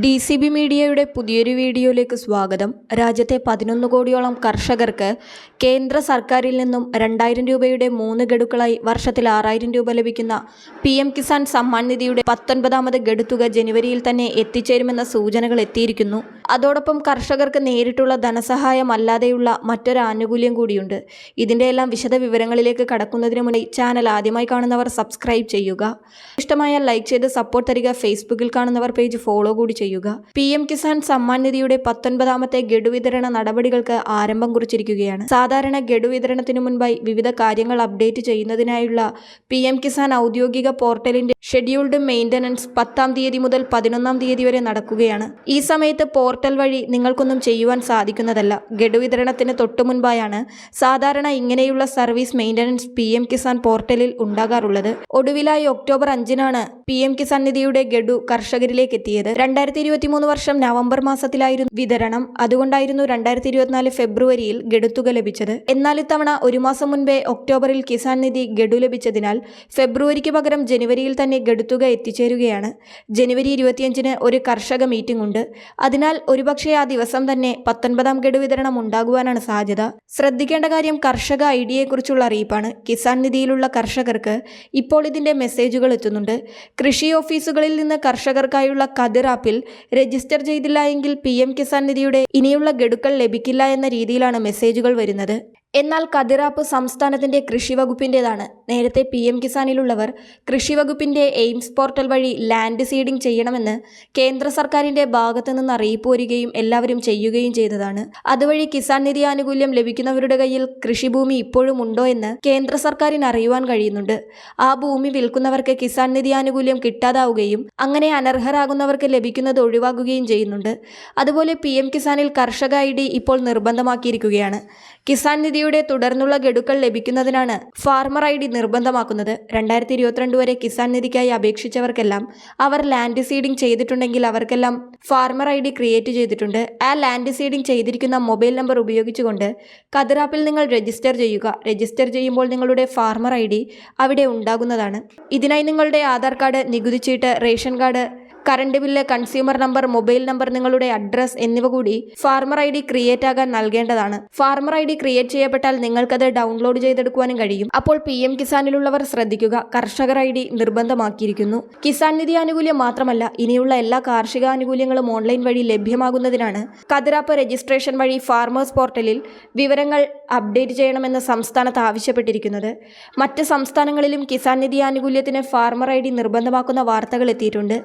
D C B മീഡിയയുടെ പുതിയൊരു വീഡിയോയിലേക്ക് സ്വാഗതം. രാജ്യത്തെ പതിനൊന്ന് കോടിയോളം കർഷകർക്ക് കേന്ദ്ര സർക്കാരിൽ നിന്നും രണ്ടായിരം രൂപയുടെ മൂന്ന് ഗഡുക്കളായി വർഷത്തിൽ ആറായിരം രൂപ ലഭിക്കുന്ന പി എം കിസാൻ സമ്മാൻ നിധിയുടെ പത്തൊൻപതാമത് ഗഡുത്തുക ജനുവരിയിൽ തന്നെ എത്തിച്ചേരുമെന്ന സൂചനകൾ എത്തിയിരിക്കുന്നു. അതോടൊപ്പം കർഷകർക്ക് നേരിട്ടുള്ള ധനസഹായം അല്ലാതെയുള്ള മറ്റൊരു ആനുകൂല്യം കൂടിയുണ്ട്. ഇതിന്റെ എല്ലാം വിശദ വിവരങ്ങളിലേക്ക് കടക്കുന്നതിന് മുന്നേ ചാനൽ ആദ്യമായി കാണുന്നവർ സബ്സ്ക്രൈബ് ചെയ്യുക. ഇഷ്ടമായാൽ ലൈക്ക് ചെയ്ത് സപ്പോർട്ട് തരിക. ഫേസ്ബുക്കിൽ കാണുന്നവർ പേജ് ഫോളോ കൂടി ചെയ്യുക. പി എം കിസാൻ സമ്മാൻ നിധിയുടെ പത്തൊൻപതാമത്തെ ഗഡു വിതരണ നടപടികൾക്ക് ആരംഭം കുറിച്ചിരിക്കുകയാണ്. സാധാരണ ഗഡു വിതരണത്തിനു മുൻപായി വിവിധ കാര്യങ്ങൾ അപ്ഡേറ്റ് ചെയ്യുന്നതിനായുള്ള പി എം കിസാൻ ഔദ്യോഗിക പോർട്ടലിന്റെ ഷെഡ്യൂൾഡ് മെയിന്റനൻസ് പത്താം തീയതി മുതൽ പതിനൊന്നാം തീയതി വരെ നടക്കുകയാണ്. ഈ സമയത്ത് പോർട്ടൽ വഴി നിങ്ങൾക്കൊന്നും ചെയ്യുവാൻ സാധിക്കുന്നതല്ല. ഗഡു വിതരണത്തിന് തൊട്ടു മുൻപായാണ് സാധാരണ ഇങ്ങനെയുള്ള service maintenance P M Kisan പോർട്ടലിൽ ഉണ്ടാകാറുള്ളത്. ഒടുവിലായി ഒക്ടോബർ അഞ്ചിനാണ് പി എം കിസാൻ നിധിയുടെ ഗഡു കർഷകരിലേക്ക് എത്തിയത് രണ്ടായിരത്തി ഇരുപത്തി മൂന്ന് വർഷം നവംബർ മാസത്തിലായിരുന്നു വിതരണം. അതുകൊണ്ടായിരുന്നു രണ്ടായിരത്തി ഇരുപത്തിനാല് ഫെബ്രുവരിയിൽ ഗഡുത്തുക ലഭിച്ചത്. എന്നാൽ ഇത്തവണ ഒരു മാസം മുൻപേ ഒക്ടോബറിൽ കിസാൻ നിധി ഗഡു ലഭിച്ചതിനാൽ ഫെബ്രുവരിക്ക് പകരം ജനുവരിയിൽ തന്നെ ഗഡുത്തുക എത്തിച്ചേരുകയാണ്. ജനുവരി ഇരുപത്തിയഞ്ചിന് ഒരു കർഷക മീറ്റിംഗ് ഉണ്ട്. അതിനാൽ ഒരുപക്ഷെ ആ ദിവസം തന്നെ പത്തൊൻപതാം ഗഡു വിതരണം ഉണ്ടാകുവാനാണ് സാധ്യത. ശ്രദ്ധിക്കേണ്ട കാര്യം കർഷക ഐ ഡിയെക്കുറിച്ചുള്ള അറിയിപ്പാണ്. കിസാൻ നിധിയിലുള്ള കർഷകർക്ക് ഇപ്പോൾ ഇതിന്റെ മെസ്സേജുകൾ എത്തുന്നുണ്ട്. കൃഷി ഓഫീസുകളിൽ നിന്ന് കർഷകർക്കായുള്ള കതിർ ആപ്പിൽ രജിസ്റ്റർ ചെയ്തില്ല എങ്കിൽ പി എം കിസാൻ നിധിയുടെ ഇനിയുള്ള ഗഡുക്കൾ ലഭിക്കില്ല എന്ന രീതിയിലാണ് മെസ്സേജുകൾ വരുന്നത്. എന്നാൽ കതിറാപ്പ് സംസ്ഥാനത്തിന്റെ കൃഷി വകുപ്പിന്റെതാണ് നേരത്തെ പി എം കിസാനിലുള്ളവർ കൃഷി വകുപ്പിന്റെ എയിംസ് പോർട്ടൽ വഴി ലാൻഡ് സീഡിംഗ് ചെയ്യണമെന്ന് കേന്ദ്ര സർക്കാരിന്റെ ഭാഗത്തു നിന്ന് അറിയിപ്പ് വരികയും എല്ലാവരും ചെയ്യുകയും ചെയ്തതാണ്. അതുവഴി കിസാൻ നിധി ആനുകൂല്യം ലഭിക്കുന്നവരുടെ കയ്യിൽ കൃഷിഭൂമി ഇപ്പോഴും ഉണ്ടോ എന്ന് കേന്ദ്ര സർക്കാരിന് അറിയുവാൻ കഴിയുന്നുണ്ട്. ആ ഭൂമി വിൽക്കുന്നവർക്ക് കിസാൻ നിധി ആനുകൂല്യം കിട്ടാതാവുകയും അങ്ങനെ അനർഹരാകുന്നവർക്ക് ലഭിക്കുന്നത് ഒഴിവാക്കുകയും ചെയ്യുന്നുണ്ട്. അതുപോലെ പി എം കിസാനിൽ കർഷക ഐ ഡി ഇപ്പോൾ നിർബന്ധമാക്കിയിരിക്കുകയാണ്. കിസാൻ നിധിയുടെ തുടർന്നുള്ള ഗഡുക്കൾ ലഭിക്കുന്നതിനാണ് ഫാർമർ ഐ ഡി നിർബന്ധമാക്കുന്നത്. രണ്ടായിരത്തി ഇരുപത്തിരണ്ട് വരെ കിസാൻ നിധിക്കായി അപേക്ഷിച്ചവർക്കെല്ലാം അവർ ലാൻഡ് സീഡിംഗ് ചെയ്തിട്ടുണ്ടെങ്കിൽ അവർക്കെല്ലാം ഫാർമർ ഐ ഡി ക്രിയേറ്റ് ചെയ്തിട്ടുണ്ട്. ആ ലാൻഡ് സീഡിംഗ് ചെയ്തിരിക്കുന്ന മൊബൈൽ നമ്പർ ഉപയോഗിച്ചുകൊണ്ട് കതിറാപ്പിൽ നിങ്ങൾ രജിസ്റ്റർ ചെയ്യുക. രജിസ്റ്റർ ചെയ്യുമ്പോൾ നിങ്ങളുടെ ഫാർമർ ഐ അവിടെ ഉണ്ടാകുന്നതാണ്. ഇതിനായി നിങ്ങളുടെ ആധാർ കാർഡ് നികുതി ചീട്ട് ration card current bill consumer number mobile number നിങ്ങളുടെ അഡ്രസ് എന്നിവ കൂടി ഫാർമർ ഐ ഡി ക്രിയേറ്റ് ആകാൻ നൽകേണ്ടതാണ്. ഫാർമർ ഐ ഡി ക്രിയേറ്റ് ചെയ്യപ്പെട്ടാൽ നിങ്ങൾക്കത് ഡൗൺലോഡ് ചെയ്തെടുക്കുവാനും കഴിയും. അപ്പോൾ പി എം കിസാനിലുള്ളവർ ശ്രദ്ധിക്കുക കർഷകർ ഐ ഡി നിർബന്ധമാക്കിയിരിക്കുന്നു. കിസാൻ നിധി ആനുകൂല്യം മാത്രമല്ല ഇനിയുള്ള എല്ലാ കാർഷിക ആനുകൂല്യങ്ങളും ഓൺലൈൻ വഴി ലഭ്യമാകുന്നതിനാണ് കതിരാപ്പ് രജിസ്ട്രേഷൻ വഴി ഫാർമേഴ്സ് പോർട്ടലിൽ വിവരങ്ങൾ അപ്ഡേറ്റ് ചെയ്യണമെന്ന് സംസ്ഥാനത്ത് ആവശ്യപ്പെട്ടിരിക്കുന്നത്. മറ്റ് സംസ്ഥാനങ്ങളിലും കിസാൻ നിധി ആനുകൂല്യത്തിന് ഫാർമർ ഐ ഡി നിർബന്ധമാക്കുന്ന വാർത്തകൾ എത്തിയിട്ടുണ്ട്.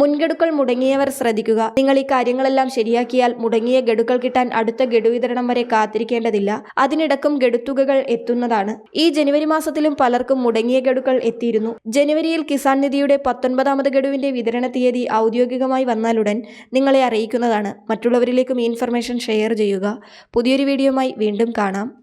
മുൻഗഡുക്കൾ മുടങ്ങിയവർ ശ്രദ്ധിക്കുക. നിങ്ങൾ ഈ കാര്യങ്ങളെല്ലാം ശരിയാക്കിയാൽ മുടങ്ങിയ ഗഡുക്കൾ കിട്ടാൻ അടുത്ത ഗഡു വിതരണം വരെ കാത്തിരിക്കേണ്ടതില്ല. അതിനിടക്കും ഗഡുത്തുകകൾ എത്തുന്നതാണ്. ഈ ജനുവരി മാസത്തിലും പലർക്കും മുടങ്ങിയ ഗഡുക്കൾ എത്തിയിരുന്നു. ജനുവരിയിൽ കിസാൻ നിധിയുടെ പത്തൊൻപതാമത് ഗഡുവിന്റെ വിതരണ തീയതി ഔദ്യോഗികമായി വന്നാലുടൻ നിങ്ങളെ അറിയിക്കുന്നതാണ്. മറ്റുള്ളവരിലേക്കും ഇൻഫർമേഷൻ ഷെയർ ചെയ്യുക. പുതിയൊരു വീഡിയോയുമായി വീണ്ടും കാണാം.